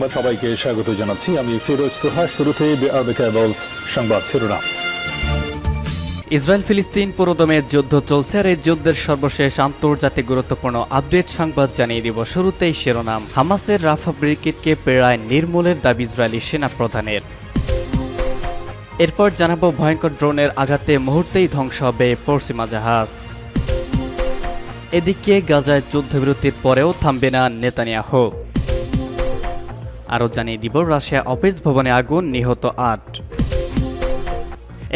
সংবাদ সবাইকে স্বাগত জানাচ্ছি। আমি ফিরোজ তোহা, শুরুতে সংবাদ শিরোনাম। ইসরায়েল ফিলিস্তিন পুরোদমে যুদ্ধ চলছে আর এই যুদ্ধের সর্বশেষ আন্তর্জাতিক গুরুত্বপূর্ণ আপডেট সংবাদ জানিয়ে দিব। শুরুতেই শিরোনাম, হামাসের রাফা ব্রিগেডকে প্রায় নির্মূলের দাবি ইসরায়েলি সেনা প্রধানের এরপর জানাব ভয়ঙ্কর ড্রোনের আঘাতে মুহূর্তেই ধ্বংস হবে পশ্চিমা জাহাজ। এদিকে গাজায় যুদ্ধবিরতির পরেও থামবে না নেতানিয়াহু। আরও জানিয়ে দিব, রাশিয়া অফিস ভবনে আগুন নিহত আট।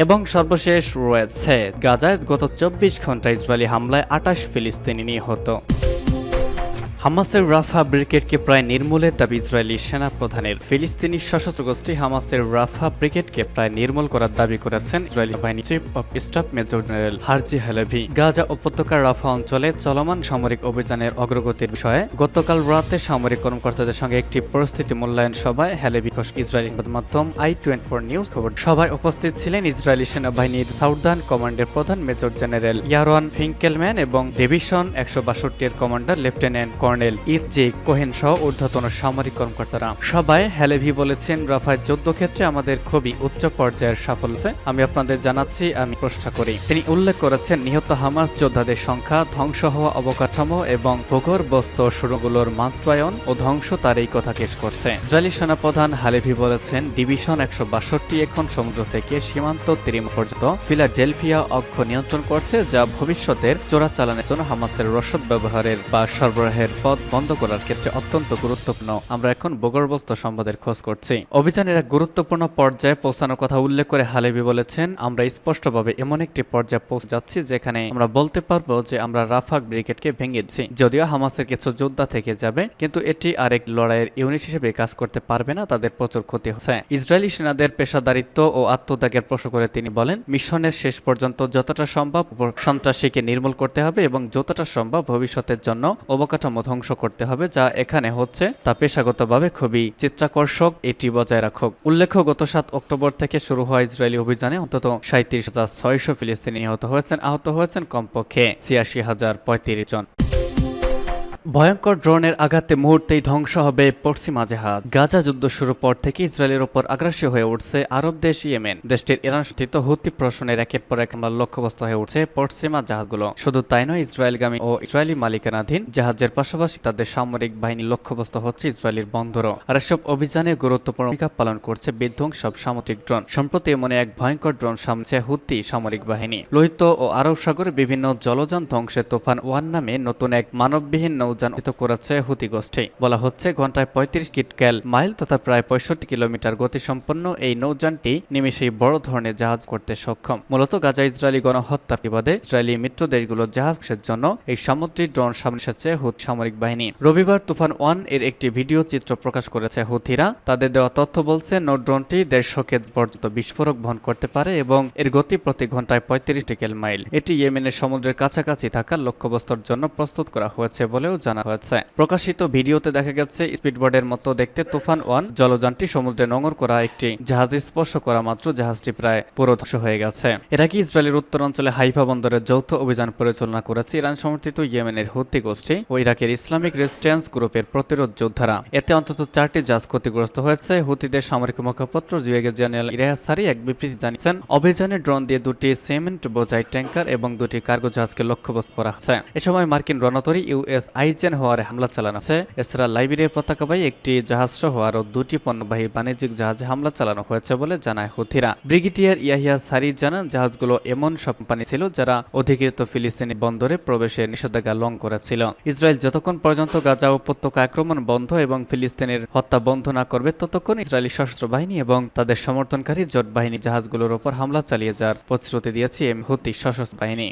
এবং সর্বশেষ রয়েছে, গাজায় গত চব্বিশ ঘণ্টা ইসরায়েলি হামলায় আটাশ ফিলিস্তিনি নিহত। হামাসের রাফা ব্রিগেডকে প্রায় নির্মূলের দাবি ইসরায়েলি সেনা প্রধানের ফিলিস্তিনি সশস্ত্র গোষ্ঠী হামাসের রাফা ব্রিগেডকে প্রায় নির্মূল করার দাবি করেছেন ইসরায়েলি বাহিনী chief of staff major general Herzi Halevi. Gaza উপত্যকার রাফা অঞ্চলে চলমান সামরিক অভিযানের অগ্রগতির বিষয়ে গতকাল রাতে সামরিক কর্মকর্তাদের সঙ্গে একটি পরিস্থিতি মূল্যায়ন সভায় হ্যালেভি ইসরায়েলি মাধ্যম আই টোয়েন্টি ফোর নিউজ খবর। সভায় উপস্থিত ছিলেন ইসরায়েলি সেনাবাহিনীর সাউদার্ন কমান্ডের প্রধান মেজর জেনারেল ইয়ারন ফিঙ্কেলম্যান এবং ডিভিশন একশো বাষট্টির কমান্ডার লেফটেন্যান্ট কর্নেল ইরজে কোহেন সহ ঊর্ধ্বতন সামরিক কর্মকর্তারা। সবাই হ্যালেভি বলেছেন রাফায় যুদ্ধক্ষেত্রে আমাদের খুবই উচ্চ পর্যায়ের সাফল্য আমি আপনাদের জানাচ্ছি, আমি প্রশ্ন করি। তিনি উল্লেখ করেছেন, নিহত হামাস যোদ্ধাদের সংখ্যা, ধ্বংস হওয়া অবকাঠামো এবং ভূগর্ভস্থ শুরুগুলোর মাত্রায়ন ও ধ্বংস তার এই কথা কেশ করছে। ইসরায়েলি সেনাপ্রধান হালেভি বলেছেন, ডিভিশন একশো বাষট্টি এখন সমুদ্র থেকে সীমান্ত তিরিম পর্যন্ত ফিলাডেলফিয়া অক্ষ নিয়ন্ত্রণ করছে, যা ভবিষ্যতের চোরাচালানের জন্য হামাসের রসদ ব্যবহারের বা সরবরাহের পথ বন্ধ করার ক্ষেত্রে অত্যন্ত গুরুত্বপূর্ণ। আমরা এখন ভূগর্ভস্থ সম্পদের খোঁজ করছি। অভিযানের এক গুরুত্বপূর্ণ পর্যায়ে পৌঁছানোর কথা উল্লেখ করে হালেবি বলেছেন, আমরা স্পষ্টভাবে এমন একটি পর্যায়ে পৌঁছে যাচ্ছি যেখানে আমরা বলতে পারব যে আমরা রাফাক ব্রিগেডকে ভেঙে দিচ্ছি যদিও হামাসের কিছু যোদ্ধা থেকে যাবে, কিন্তু এটি আরেক লড়াইয়ের ইউনিট হিসেবে কাজ করতে পারবে না, তাদের প্রচুর ক্ষতি হচ্ছে। ইসরায়েলি সেনাদের পেশাদারিত্ব ও আত্মত্যাগের প্রশ্ন করে তিনি বলেন, মিশনের শেষ পর্যন্ত যতটা সম্ভব সন্ত্রাসীকে নির্মূল করতে হবে এবং যতটা সম্ভব ভবিষ্যতের জন্য অবকাঠামো ধ্বংস করতে হবে, যা এখানে হচ্ছে, তা পেশাগতভাবে খুবই চিত্রাকর্ষক, এটি বজায় রাখুক। উল্লেখ্য, গত সাত অক্টোবর থেকে শুরু হওয়া ইসরায়েলি অভিযানে অন্তত সাঁত্রিশ হাজার ছয়শো ফিলিস্তিনি নিহত হয়েছেন, আহত হয়েছেন কমপক্ষে ছিয়াশি হাজার পঁয়ত্রিশ জন। ভয়ঙ্কর ড্রোনের আঘাতে মুহূর্তেই ধ্বংস হবে পশ্চিমা জাহাজ। গাজা যুদ্ধ শুরুর পর থেকে ইসরায়েলের ওপর আগ্রাসী হয়ে উঠছে আরব দেশ ইয়েমেন। দেশটির ইরান স্থিত হুতি প্রশ্নের একের পর এক হামলার লক্ষ্যবস্তু হয়ে উঠছে পশ্চিমা জাহাজগুলো। শুধু তাই নয়, ইসরায়েলগামী ও ইসরায়েলি মালিকানাধীন জাহাজের পাশাপাশি তাদের সামরিক বাহিনী লক্ষ্যবস্তু হচ্ছে ইসরায়েলের বন্দরও। আর এসব অভিযানে গুরুত্বপূর্ণ ভূমিকা পালন করছে বিধ্বংস সব সামুদ্রিক ড্রোন। সম্প্রতি এমন এক ভয়ঙ্কর ড্রোন সামছে হুতি সামরিক বাহিনী। লোহিত ও আরব সাগরে বিভিন্ন জলযান ধ্বংসের তোফান ওয়ান নামে নতুন এক মানববিহীন নৌযান করেছে হুতি গোষ্ঠী। বলা হচ্ছে ঘন্টায় পঁয়ত্রিশ কিটক্যাল মাইল তথা প্রায় পঁয়ষট্টি কিলোমিটার গতিসম্পন্ন এই নৌযানটি নিমেষেই বড় ধরনের জাহাজ করতে সক্ষম। মূলত গাজা ইসরায়েলি গণহত্যার বিবাদে ইসরায়েলি মিত্র দেশগুলোর জাহাজের জন্য এই সামুদ্রিক ড্রোন সামনে এসেছে হুত সামরিক বাহিনী। রবিবার তুফান ওয়ানের একটি ভিডিও চিত্র প্রকাশ করেছে হুথিরা তাদের দেওয়া তথ্য বলছে, নৌ ড্রোনটি দেড়শো কেজ পর্যন্ত বিস্ফোরক বহন করতে পারে এবং এর গতি প্রতি ঘন্টায় পঁয়ত্রিশ টিকেল মাইল। এটি ইয়েমেনের সমুদ্রের কাছাকাছি থাকা লক্ষ্যবস্তুর জন্য প্রস্তুত করা হয়েছে বলেও জানা হয়েছে। প্রকাশিত ভিডিওতে দেখা গেছে, স্পিডবোর্ডের মতো দেখতে তুফান ওয়ান জলযানটি সমুদ্রে নোঙর করা একটি জাহাজ স্পর্শ করা মাত্র জাহাজটি প্রায় পুরো ধ্বংস হয়ে গেছে। এর আগে ইসরায়েলের উত্তরাঞ্চলে হাইফা বন্দরের যৌথ অভিযান পরিচালনা করেছে? ইরান সমর্থিত ইয়েমেনের হুতি গোষ্ঠী ও ইরাকের ইসলামিক রেজিস্ট্যান্স গ্রুপের প্রতিরোধ যোদ্ধারা। এতে অন্তত চারটি জাহাজ ক্ষতিগ্রস্ত হয়েছে। হুতিদের সামরিক মুখপাত্র জুয়েগে জেনারেল ইরাহাস সারি এক বিবৃতি জানিয়েছেন, অভিযানে ড্রোন দিয়ে দুটি সিমেন্ট, বোঝাই ট্যাঙ্কার এবং দুটি কার্গো জাহাজকে লক্ষ্যবস্তু করা হয়েছে এ সময় মার্কিন রণতরী ইউএস আইজেন হওয়ার হামলা চালানো হয়েছে। এছাড়া লাইবেরিয়ার পতাকাবাহী একটি জাহাজ সহ আরও দুটি পণ্যবাহী বাণিজ্যিক জাহাজে হামলা চালানো হয়েছে বলে জানায় হুথিরা। ব্রিগেডিয়ার ইয়াহিয়া সারি জানান, জাহাজগুলো এমন সব কোম্পানি ছিল যারা অধিকৃত ফিলিস্তিনি বন্দরে প্রবেশের নিষেধাজ্ঞা লং করেছিল। ইসরায়েল যতক্ষণ পর্যন্ত গাজা উপত্যকা আক্রমণ বন্ধ এবং ফিলিস্তিনের হত্যা বন্ধ না করবে, ততক্ষণ ইসরায়েলি সশস্ত্র বাহিনী এবং তাদের সমর্থনকারী জোট বাহিনী জাহাজগুলোর ওপর হামলা চালিয়ে যাওয়ার প্রতিশ্রুতি দিয়েছে এম হুতি সশস্ত্র বাহিনী।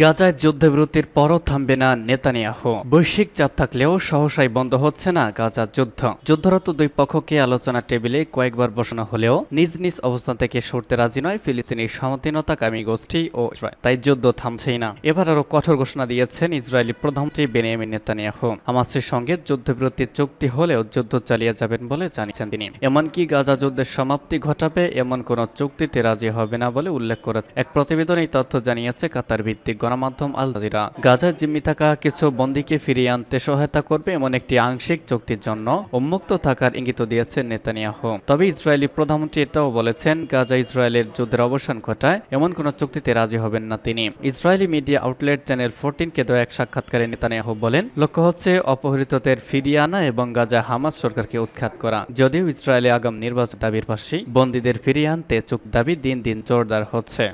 গাজায় যুদ্ধবিরতির পরও থামবে না নেতানিয়াহু। বৈশ্বিক চাপ থাকলেও সহসাই বন্ধ হচ্ছে না গাজার যুদ্ধ। যুদ্ধরত দুই পক্ষকে আলোচনা টেবিলে কয়েকবার বসানো হলেও নিজ নিজ অবস্থান থেকে সরতে রাজি নয় ফিলিস্তিনি সমতিনতাকামী গোষ্ঠী ও তাই যুদ্ধ থামছেই না। এবার আরও কঠোর ঘোষণা দিয়েছেন ইসরায়েলি প্রধানমন্ত্রী বেনিয়ামিন নেতানিয়াহু। হামাসের সঙ্গে যুদ্ধবিরতির চুক্তি হলেও যুদ্ধ চালিয়ে যাবেন বলে জানিয়েছেন তিনি। এমনকি গাজা যুদ্ধের সমাপ্তি ঘটাবে এমন কোন চুক্তিতে রাজি হবে না বলে উল্লেখ করেছে এক প্রতিবেদনে এই তথ্য জানিয়েছে কাতার ভিত্তিক গণমাধ্যম আল জাজিরা। গাজায় জিম্মি থাকা কিছু বন্দীকে ফিরিয়ে আনতে সহায়তা করবে এমন একটি আংশিক চুক্তির জন্য উন্মুক্ত থাকার ইঙ্গিত দিয়েছেন নেতানিয়াহু। তবে ইসরায়েলি প্রধানমন্ত্রী এটাও বলেছেন, গাজা ইসরায়েলের যুদ্ধের অবসান ঘটায় এমন কোনো চুক্তিতে রাজি হবেন না তিনি। ইসরায়েলি মিডিয়া আউটলেট চ্যানেল ফোরটিনকে দেওয়া এক সাক্ষাৎকারে নেতানিয়াহু বলেন, লক্ষ্য হচ্ছে অপহৃতদের ফিরিয়ে আনা এবং গাজা হামাস সরকারকে উৎখাত করা। যদিও ইসরায়েলে আগাম নির্বাচন দাবির পাশে বন্দীদের ফিরিয়ে আনতে চুক্তি দাবি দিন দিন জোরদার হচ্ছে।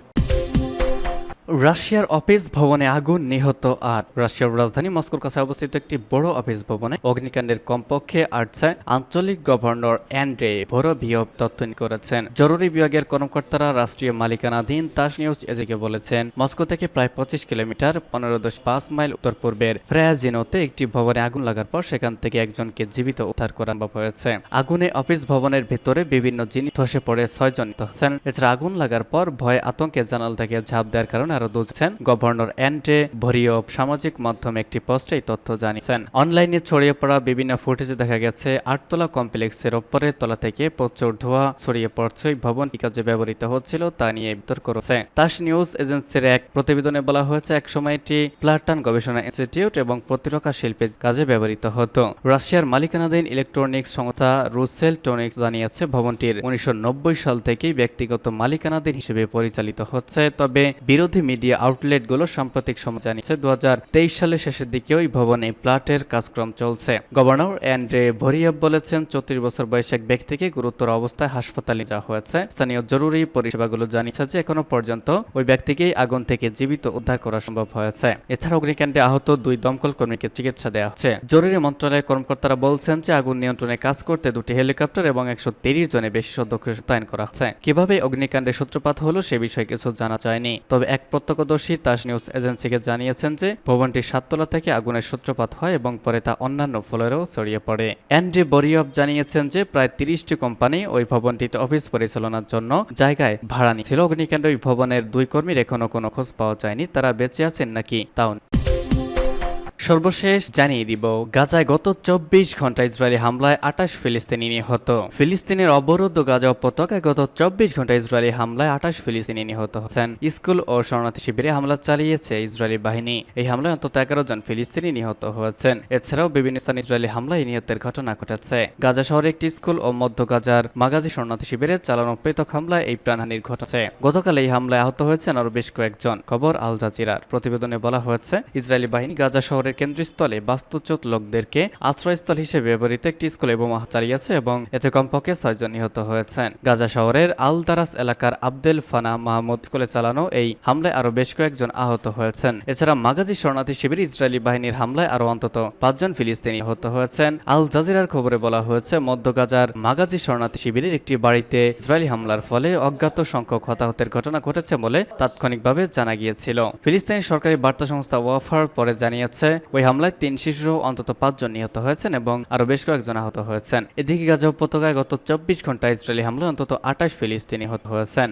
রাশিয়ার অফিস ভবনে আগুন নিহত আট। রাশিয়ার রাজধানী মস্কোর কাছে অবস্থিত একটি বড় অফিস ভবনে অগ্নিকাণ্ডের কমপক্ষে আটছায় আঞ্চলিক গভর্নর অ্যান্ড্রে ভোরভিয়ভ তথ্য করেছেন। জরুরি বিভাগের কর্মকর্তারা রাষ্ট্রীয় মালিকানাধীন তাস নিউজ এজেকে বলেছেন, মস্কো থেকে প্রায় পঁচিশ কিলোমিটার, পনেরো দশ পাঁচ মাইল উত্তর পূর্বের ফ্রায়াজিনোতে একটি ভবনে আগুন লাগার পর সেখান থেকে একজনকে জীবিত উদ্ধার করা সম্ভব হয়েছে। আগুনে অফিস ভবনের ভেতরে বিভিন্ন জিনিস ধসে পড়ে ছয়জন হয়েছেন। এছাড়া আগুন লাগার পর ভয়ে আতঙ্কে জানাল থেকে ঝাঁপ দেওয়ার কারণে আরও দুজন গভর্নর অ্যান্ড্রে ভরিয়ভ সামাজিক মাধ্যমে একটি পোস্টে এই তথ্য জানিয়েছেন। অনলাইনে ছড়িয়ে পড়া বিভিন্ন ফুটেজে দেখা গেছে, আটতলা কমপ্লেক্সের ওপরের তলা থেকে প্রচুর ধোঁয়া ছড়িয়ে পড়ছে। ওই ভবনটি কাজে ব্যবহৃত হচ্ছিল তা নিয়ে বিতর্ক রয়েছে। তাস নিউজ এজেন্সির এক প্রতিবেদনে বলা হয়েছে, একসময় এটি প্লাটান গবেষণা ইনস্টিটিউট এবং প্রতিরক্ষা শিল্পের কাজে ব্যবহৃত হতো। রাশিয়ার মালিকানাধীন ইলেকট্রনিক্স সংস্থা রুসেল টনিক্স জানিয়েছে, ভবনটির উনিশশো নব্বই সাল থেকেই ব্যক্তিগত মালিকানাধীন হিসেবে পরিচালিত হচ্ছে। তবে বিরোধী মিডিয়া আউটলেটগুলো সাম্প্রতিক সময় জানিয়েছে দু সালের শেষের দিকে ওই ভবনে প্লাটের কাজক্রম চলছে। গভর্নর অ্যান্ড্রে ভরিয়েভ বলেছেন, চৌত্রিশ বছর বয়সী এক ব্যক্তিকে গুরুতর অবস্থায় হাসপাতালে যাওয়া হয়েছে। স্থানীয় জরুরি পরিষেবাগুলো জানিয়েছে যে এখনও পর্যন্ত ওই ব্যক্তিকেই আগুন থেকে জীবিত উদ্ধার করা সম্ভব হয়েছে। এছাড়া অগ্নিকাণ্ডে আহত দুই দমকল কর্মীকে চিকিৎসা দেওয়া হচ্ছে। জরুরি মন্ত্রণালয়ের কর্মকর্তারা বলছেন যে আগুন নিয়ন্ত্রণে কাজ করতে দুটি হেলিকপ্টার এবং একশো তিরিশ জনের বেশি সদস্য মোতায়েন করা হচ্ছে। কীভাবে অগ্নিকাণ্ডের সূত্রপাত হলো সে বিষয়ে কিছু জানা যায়নি, তবে এক প্রত্যক্ষদর্শী তাস নিউজ এজেন্সিকে জানিয়েছেন যে ভবনটির সাততলা থেকে আগুনের সূত্রপাত হয় এবং পরে তা অন্যান্য ফ্লোরেও ছড়িয়ে পড়ে। অ্যান্ড্রি বরিয়ভ জানিয়েছেন যে প্রায় তিরিশটি কোম্পানি ওই ভবনটিতে অফিস পরিচালনার জন্য জায়গায় ভাড়া নিয়েছিল। অগ্নিকাণ্ড ওই ভবনের দুই কর্মীর এখনও কোনো খোঁজ পাওয়া যায়নি। তারা বেঁচে আছেন নাকি? তাও সর্বশেষ জানিয়ে দিব, গাজায় গত চব্বিশ ঘণ্টা ইসরায়েলি হামলায় আটাশ ফিলিস্তিনি নিহত। ফিলিস্তিনের অবরুদ্ধ গাজা উপত্যকায় গত চব্বিশ ঘণ্টা ইসরায়েলি হামলায় আটাশ ফিলিস্তিনি নিহত হচ্ছেন। স্কুল ও শরণার্থী শিবিরে হামলা চালিয়েছে ইসরায়েলি বাহিনী। এই হামলায় অন্তত এগারো জন ফিলিস্তিনি নিহত হয়েছেন। এছাড়াও বিভিন্ন স্থানে ইসরায়েলি হামলায় নিহতের ঘটনা ঘটেছে। গাজা শহরে একটি স্কুল ও মধ্য গাজার মাগাজি শরণার্থী শিবিরে চালানো পৃথক হামলায় এই প্রাণহানির ঘটেছে। গতকাল এই হামলায় আহত হয়েছেন আরও বেশ কয়েকজন, খবর আল জাজিরার। প্রতিবেদনে বলা হয়েছে, ইসরায়েলি বাহিনী গাজা শহরের কেন্দ্রস্থলে বাস্তুচ্যুত লোকদেরকে আশ্রয়স্থল হিসেবে ব্যবহৃত একটি স্কুলে বোমা চালিয়েছে এবং এতে কমপক্ষে ছয়জন নিহত হয়েছেন। গাজা শহরের আল দারাস এলাকার আব্দেল ফানা মাহমুদ স্কুলে চালানো এই হামলায় আরও বেশ কয়েকজন আহত হয়েছেন। এছাড়া মাগাজি শরণার্থী শিবির ইসরায়েলি বাহিনীর হামলায় আরও অন্তত পাঁচজন ফিলিস্তিনি আহত হয়েছেন। আল জাজিরার খবরে বলা হয়েছে, মধ্য গাজার মাগাজি শরণার্থী শিবিরের একটি বাড়িতে ইসরায়েলি হামলার ফলে অজ্ঞাত সংখ্যক হতাহতের ঘটনা ঘটেছে বলে তাৎক্ষণিকভাবে জানা গিয়েছিল। ফিলিস্তিনি সরকারি বার্তা সংস্থা ওয়াফার পরে জানিয়েছে ওই হামলায় তিন শিশু, অন্তত পাঁচজন নিহত হয়েছেন এবং আরও বেশ কয়েকজন আহত হয়েছেন। এদিকে গাজা উপত্যকায় গত চব্বিশ ঘণ্টা ইসরায়েলি হামলায় অন্তত আটাশ ফিলিস্তিনি নিহত হয়েছেন।